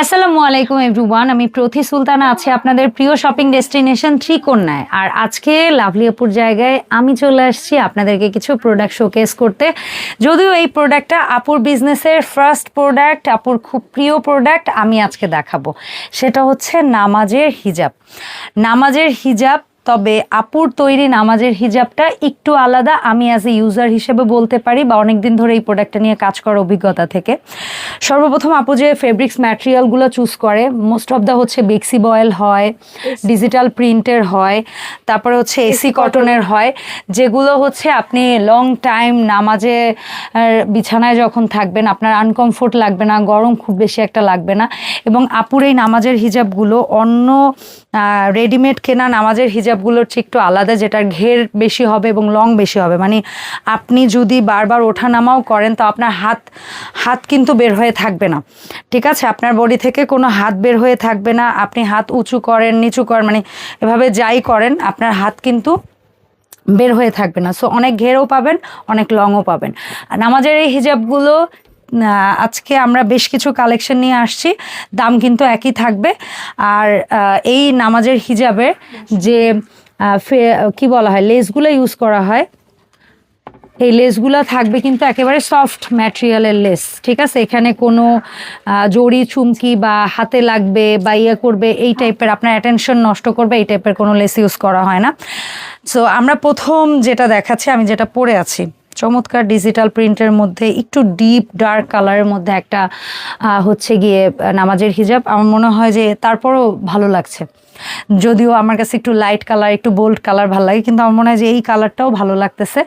আসসালামু আলাইকুম এভরিওয়ান আমি প্রথি সুলতানা আছি আপনাদের প্রিয় শপিং ডেস্টিনেশন ত্রিকন্যায় আর আজকে লাভলিয়াপুর জায়গায় আমি চলে আসছি আপনাদেরকে কিছু প্রোডাক্ট শোকেস করতে। যদিও এই প্রোডাক্টটা আপুর বিজনেসের ফার্স্ট প্রোডাক্ট আপুর খুব প্রিয় প্রোডাক্ট আমি আজকে দেখাবো। সেটা হচ্ছে নামাজের হিজাব। নামাজের হিজাব তবে আপুর তৈরি নামাজের হিজাবটা একটু আলাদা আমি অ্যাজ এ ইউজার হিসেবে বলতে পারি বা অনেকদিন ধরে এই প্রোডাক্টটা নিয়ে কাজ করার অভিজ্ঞতা থেকে। সর্বপ্রথম আপু যে ফেব্রিক্স ম্যাটেরিয়ালগুলো চুজ করে মোস্ট অফ দ্য হচ্ছে বেক্সি বয়েল হয় ডিজিটাল প্রিন্টের হয় তারপরে হচ্ছে এসি কটনের হয় যেগুলো হচ্ছে আপনি লং টাইম নামাজে বিছানায় যখন থাকবেন আপনার আনকমফোর্ট লাগবে না গরম খুব বেশি একটা লাগবে না এবং আপুর এই নামাজের হিজাবগুলো অন্য রেডিমেড কেনা নামাজের হিজাবগুলোর চেয়ে একটু আলাদা, যেটার ঘের বেশি হবে এবং লং বেশি হবে। মানে আপনি যদি বারবার ওঠানামাও করেন, তো আপনার হাত হাত কিন্তু বের হয়ে থাকবে না। ঠিক আছে? আপনার বডি থেকে কোনো হাত বের হয়ে থাকবে না। আপনি হাত উঁচু করেন, নিচু করেন মানে এভাবে যাই করেন, আপনার হাত কিন্তু বের হয়ে থাকবে না। সো অনেক ঘেরও পাবেন, অনেক লংও পাবেন। আর নামাজের এই হিজাবগুলো আজকে আমরা বেশ কিছু কালেকশন নিয়ে আসছি। দাম কিন্তু একই থাকবে। আর এই নামাজের হিজাবের যে কি বলা হয় লেসগুলো ইউজ করা হয়, এই লেসগুলো থাকবে কিন্তু একেবারে সফট ম্যাটেরিয়ালের লেস ঠিক আছে? এখানে কোনো জড়ি, চুমকি বা হাতে লাগবে বা ইয়ে করবে, এই টাইপের আপনার অ্যাটেনশন নষ্ট করবে, এই টাইপের কোনো লেস ইউজ করা হয় না। সো আমরা প্রথম যেটা দেখাচ্ছি, আমি যেটা পরে আছি। চমৎকার ডিজিটাল প্রিন্টের মধ্যে একটু ডিপ ডার্ক কালারের মধ্যে একটা হচ্ছে গিয়ে, নামাজের হিজাব। আমার মনে হয় যে তারপরও ভালো লাগছে। যদিও আমার কাছে একটু লাইট কালার একটু বোল্ড কালার ভালো লাগে কিন্তু আমার মনে হয় যে এই কালারটাও ভালো লাগতেছে।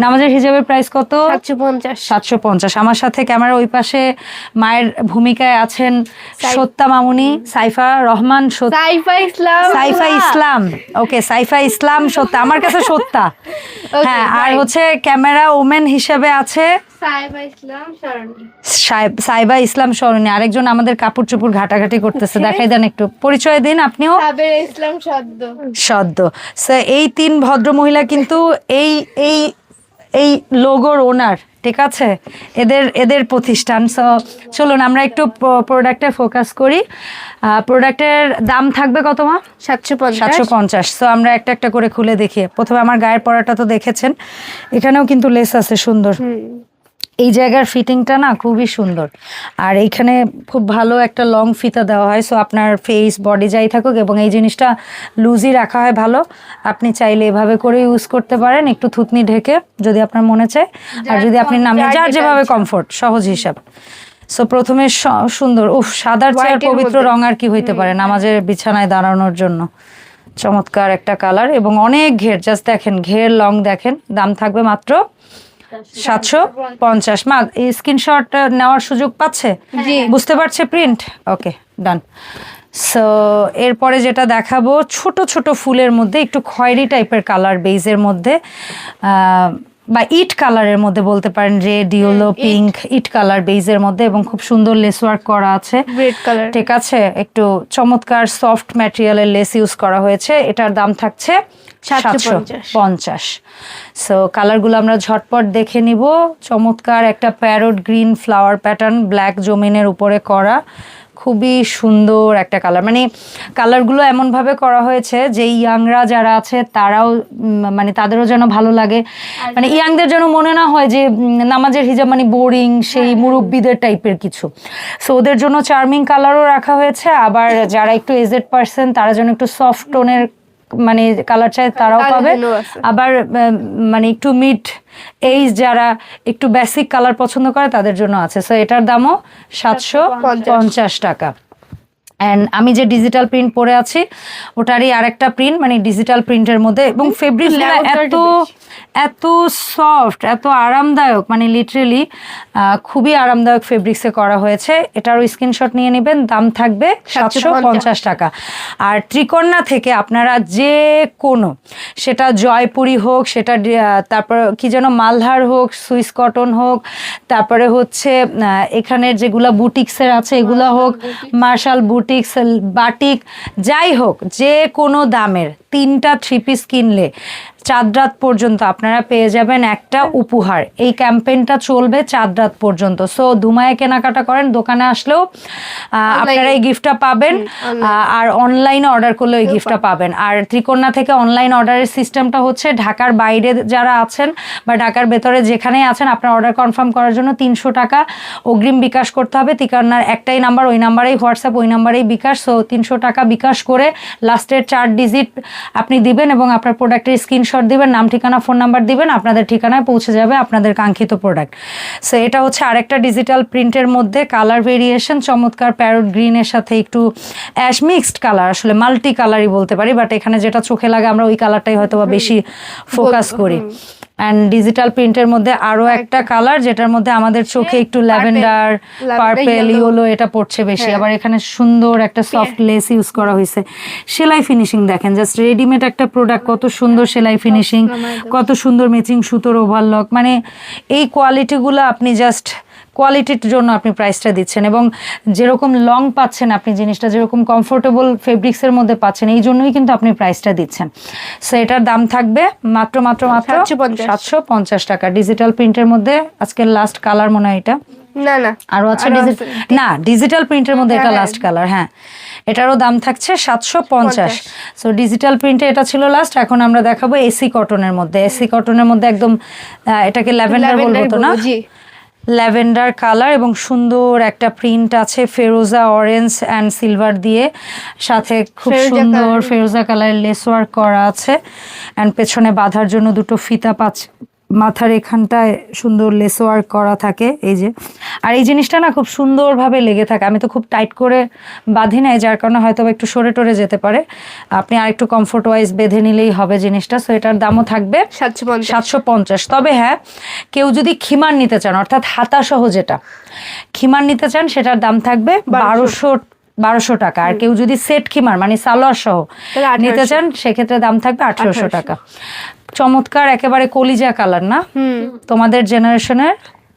নামাজের হিজাবের প্রাইস কত? সাতশো পঞ্চাশ। সাতশো পঞ্চাশ। আমার সাথে ক্যামেরা ওই পাশে মায়ের ভূমিকায় আছেন সত্তা মামুনি সাইফা রহমান সাইফা ইসলাম। সাইফা ইসলাম। ওকে সাইফা ইসলাম সত্তা। আমার কাছে সত্তা। হ্যাঁ আর হচ্ছে ক্যামেরা ওমেন হিসেবে আছে সাইবা ইসলাম সরণি আরেকজন আমাদের কাপড় চোপড় ঘাটাঘাটি করতেছে। দেখাই দেন একটু। পরিচয় দিন আপনিও। ইসলাম সদ্য। সদ্য। এই তিন ভদ্র মহিলা কিন্তু এই এই এই লোগোর ওনার ঠিক আছে? এদের এদের প্রতিষ্ঠান। সো চলুন আমরা একটু প্রোডাক্টে ফোকাস করি। প্রোডাক্টের দাম থাকবে কত মা? সাতশো সাতশো পঞ্চাশ। সো আমরা একটা একটা করে খুলে দেখি। প্রথমে আমার গায়ের পরাটা তো দেখেছেন। এখানেও কিন্তু লেস আছে সুন্দর। এই জায়গার ফিটিংটা না খুবই সুন্দর। আর এইখানে খুব ভালো একটা লং ফিতা দেওয়া হয় সো আপনার ফেস বডি যাই থাকুক এবং এই জিনিসটা লুজই রাখা হয় ভালো। আপনি চাইলে এভাবে করে ইউজ করতে পারেন একটু থুতনি ঢেকে যদি আপনার মনে চায়। আর যদি আপনি নামিয়ে যার যেভাবে। কমফোর্ট সহজ হিসাব। সো প্রথমে সুন্দর উফ সাদার চেয়ে আর White এর পবিত্র রং আর কি হইতে পারে নামাজের বিছানায় দাঁড়ানোর জন্য। চমৎকার একটা কালার এবং অনেক ঘের জাস্ট দেখেন ঘের লং দেখেন দাম থাকবে মাত্র সাতশো পঞ্চাশ মা স্ক্রিনশট নেওয়ার সুযোগ পাচ্ছে? বুঝতে পারছে প্রিন্ট? ওকে ডান। সো এরপরে যেটা দেখাবো ছোট ছোট ফুলের মধ্যে একটু খয়েরি টাইপের কালার বেজের মধ্যে আহ, বা ইট কালারের মধ্যে বলতে পারেন রেড ইয়েলো পিঙ্ক ইট কালার বেইজের মধ্যে এবং খুব সুন্দর লেস ওয়ার্ক করা আছে। Red colour. ঠিক আছে একটু চমৎকার সফট ম্যাটেরিয়ালের লেস ইউজ করা হয়েছে। এটার দাম থাকছে সাতশো পঞ্চাশ। সো কালারগুলো আমরা ঝটপট দেখে নিব। চমৎকার একটা parrot green flower pattern black জমিনের উপরে করা। খুবই সুন্দর একটা কালার মানে কালারগুলো এমনভাবে করা হয়েছে যে ইয়াংরা যারা আছে তারাও মানে তাদেরও যেন ভালো লাগে। মানে ইয়াংদের যেন মনে না হয় যে নামাজের হিজাব মানে বোরিং সেই মুরব্বীদের টাইপের কিছু। সো ওদের জন্য চার্মিং কালারও রাখা হয়েছে। আবার যারা একটু এজেড পার্সন তারা যেন একটু সফট টোনের মানে কালার চায় তারাও পাবে। আবার মানে একটু মিড এইজ যারা একটু বেসিক কালার পছন্দ করে তাদের জন্য আছে। সো এটার দামও সাতশো পঞ্চাশ টাকা। অ্যান্ড আমি যে ডিজিটাল প্রিন্ট পরে আছি ওটারই আরেকটা প্রিন্ট মানে ডিজিটাল প্রিন্টের মধ্যে। এবং ফেব্রিক এত এত সফট এত আরামদায়ক মানে লিটারেলি খুবই আরামদায়ক ফেব্রিক্সে করা হয়েছে। এটারও স্ক্রিনশট নিয়ে নেবেন দাম থাকবে সাতশো পঞ্চাশ। টাকা। আর ত্রিকন্যা থেকে আপনারা যে কোনো সেটা জয়পুরি হোক সেটা তারপর কি যেন মালধার হোক সুইস কটন হোক তারপরে হচ্ছে এখানের যেগুলা বুটিক্সের আছে এগুলা হোক মার্শাল বুটিক্স বাটিক যাই হোক যে কোনো দামের তিনটা থ্রি পিস কিনলে চাঁদ রাত পর্যন্ত আপনারা পেয়ে যাবেন একটা উপহার। এই ক্যাম্পেইনটা চলবে চাঁদ রাত পর্যন্ত। সো দুমায়ে কেনাকাটা করেন দোকানে আসলেও আপনারা এই গিফটটা পাবেন আর অনলাইনে অর্ডার করলেও এই গিফটটা পাবেন। আর ত্রিকোণা থেকে অনলাইন অর্ডারের সিস্টেমটা হচ্ছে ঢাকার বাইরে যারা আছেন বা ঢাকার ভেতরে যেখানেই আছেন আপনার অর্ডার কনফার্ম করার জন্য তিনশো টাকা অগ্রিম বিকাশ করতে হবে। ত্রিকন্যার একটাই নাম্বার ওই নাম্বারেই হোয়াটসঅ্যাপ ওই নাম্বারেই বিকাশ। সো তিনশো টাকা বিকাশ করে লাস্টের চার ডিজিট আপনি দিবেন এবং আপনার প্রোডাক্টের স্ক্রিনশট দিবেন নাম ঠিকানা ফোন নাম্বার দিবেন আপনাদের ঠিকানায় পৌঁছে যাবে আপনাদের কাঙ্ক্ষিত প্রোডাক্ট সো এটা হচ্ছে আরেকটা ডিজিটাল প্রিন্টের মধ্যে কালার ভেরিয়েশন চমৎকার প্যারোট গ্রিনের সাথে একটু অ্যাশ মিক্সড কালার আসলে মাল্টি কালারই বলতে পারি বাট এখানে যেটা চোখে লাগে আমরা ওই কালারটাই হয়তো বা বেশি ফোকাস করি। অ্যান্ড ডিজিটাল প্রিন্টের মধ্যে আরও একটা কালার যেটার মধ্যে আমাদের চোখে একটু ল্যাভেন্ডার পার্পেল। ইয়েলো এটা পড়ছে বেশি। আবার এখানে সুন্দর একটা সফট লেস ইউজ করা হয়েছে। সেলাই ফিনিশিং দেখেন জাস্ট রেডিমেড একটা প্রোডাক্ট কত সুন্দর সেলাই ফিনিশিং কত সুন্দর মেচিং সুতোর ওভারলক মানে এই কোয়ালিটিগুলো আপনি জাস্ট কোয়ালিটির জন্য আপনি প্রাইসটা দিচ্ছেন এবং যেরকম লং পাচ্ছেন আপনি জিনিসটা যেরকম কমফোর্টেবল ফেব্রিক্সের মধ্যে পাচ্ছেন এই জন্যই কিন্তু আপনি প্রাইসটা দিচ্ছেন। সো এটার দাম থাকবে মাত্র মাত্র মাত্র সাতশো পঞ্চাশ। টাকা। ডিজিটাল প্রিন্টের মধ্যে আজকের লাস্ট কালার মনে হয় এটা? না না। আরও আছে। না ডিজিটাল প্রিন্টের মধ্যে এটা হ্যাঁ, লাস্ট কালার হ্যাঁ। এটারও দাম থাকছে সাতশো পঞ্চাশ। সো ডিজিটাল প্রিন্টে এটা ছিল লাস্ট এখন আমরা দেখাবো এসি কটনের মধ্যে। এসি কটনের মধ্যে একদম এটাকে ল্যাভেন্ডার বলব তো না? ল্যাভেন্ডার কালার এবং সুন্দর একটা প্রিন্ট আছে ফেরোজা অরেঞ্জ অ্যান্ড সিলভার দিয়ে সাথে খুব সুন্দর। ফেরোজা কালারের লেস ওয়ার্ক করা আছে অ্যান্ড পেছনে বাঁধার জন্য দুটো ফিতা পাচ মাথার এখানটায় সুন্দর লেস ওয়ার্ক করা থাকে এই যে। আর এই জিনিসটা না খুব সুন্দরভাবে লেগে থাকে। আমি তো খুব টাইট করে বাঁধি নাই যার কারণে হয়তো একটু সরে টরে যেতে পারে। আপনি আর একটু কমফোর্ট ওয়াইজ বেঁধে নিলেই হবে জিনিসটা। সো এটার দামও থাকবে সাতশো পঞ্চাশ। তবে হ্যাঁ কেউ যদি খিমার নিতে চান অর্থাৎ হাতাসহ যেটা খিমার নিতে চান সেটার দাম থাকবে বারোশো বারোশো টাকা। আর কেউ যদি সেট খিমার মানে সালোয়ার সহ নিতে চান সেক্ষেত্রে দাম থাকবে আঠারোশো টাকা। চমৎকার একেবারে কলিজা কালার না? তোমাদের জেনারেশনের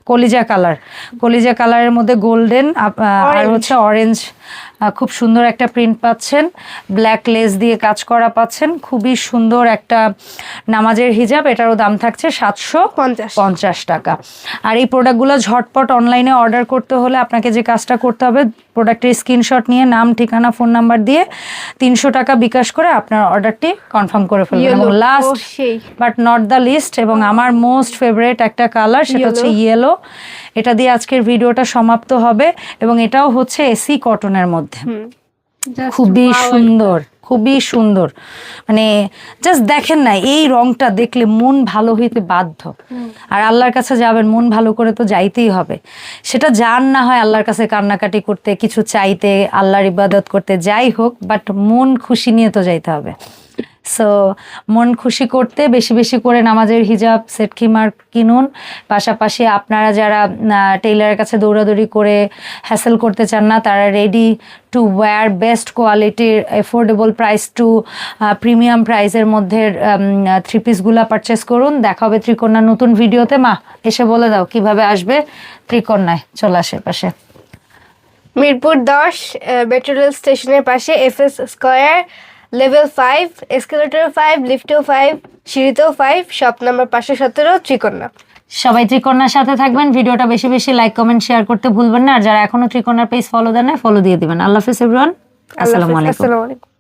কলিজা কালার। কলিজা কালারের মধ্যে গোল্ডেন আর হচ্ছে অরেঞ্জ খুব সুন্দর একটা প্রিন্ট পাচ্ছেন। ব্ল্যাক লেস দিয়ে কাজ করা পাচ্ছেন। খুবই সুন্দর একটা নামাজের হিজাব। এটারও দাম থাকছে সাতশো পঞ্চাশ টাকা। আর এই প্রোডাক্টগুলো ঝটপট অনলাইনে অর্ডার করতে হলে আপনাকে যে কাজটা করতে হবে প্রোডাক্টের স্ক্রিনশট নিয়ে নাম ঠিকানা ফোন নাম্বার দিয়ে তিনশো টাকা বিকাশ করে আপনার অর্ডারটি কনফার্ম করে ফেলবেন। এবং last but not the least এবং আমার মোস্ট ফেভারিট একটা কালার সেটা হচ্ছে ইয়েলো এটা দিয়ে আজকের ভিডিওটা সমাপ্ত হবে এবং এটাও হচ্ছে এসি কটনের মধ্যে। খুবই সুন্দর খুবই সুন্দর। মানে জাস্ট দেখেন না এই রংটা দেখলে মন ভালো হইতে বাধ্য। আর আল্লাহর কাছে যাবেন মন ভালো করে তো যাইতেই হবে। সেটা যান না হয় আল্লাহর কাছে কান্নাকাটি করতে কিছু চাইতে আল্লাহর ইবাদত করতে যাই হোক বাট মন খুশি নিয়ে তো যাইতে হবে। সো মন খুশি করতে বেশি বেশি করে নামাজের হিজাব সেট খিমার কিনুন। পাশাপাশি আপনারা যারা টেইলারের কাছে দৌড়াদৌড়ি করে হ্যাসেল করতে চান না, তারা রেডি টু ওয়্যার বেস্ট কোয়ালিটির এফোর্ডেবল প্রাইস টু প্রিমিয়াম প্রাইসের মধ্যে থ্রি পিসগুলো পারচেস করুন। দেখা হবে ত্রিকন্যার নতুন ভিডিওতে। মা, এসে বলে দাও, কীভাবে আসবে ত্রিকন্যায় চলে আসে পাশে মিরপুর দশ মেট্রো রেল স্টেশনের পাশে F S square level five escalator five লিফটেও five সিঁড়িতেও ফাইভ শপ নাম্বার পাঁচশো সতেরো ত্রিকন্যা সবাই ত্রিকন্যার সাথে থাকবেন। ভিডিওটা বেশি বেশি লাইক কমেন্ট শেয়ার করতে ভুলবেন না। আর যারা এখনও ত্রিকন্যার পেজ ফলো দেন না ফলো দিয়ে দিবেন। আল্লাহ হাফিজ আলাইকুম। আসসালামু আলাইকুম।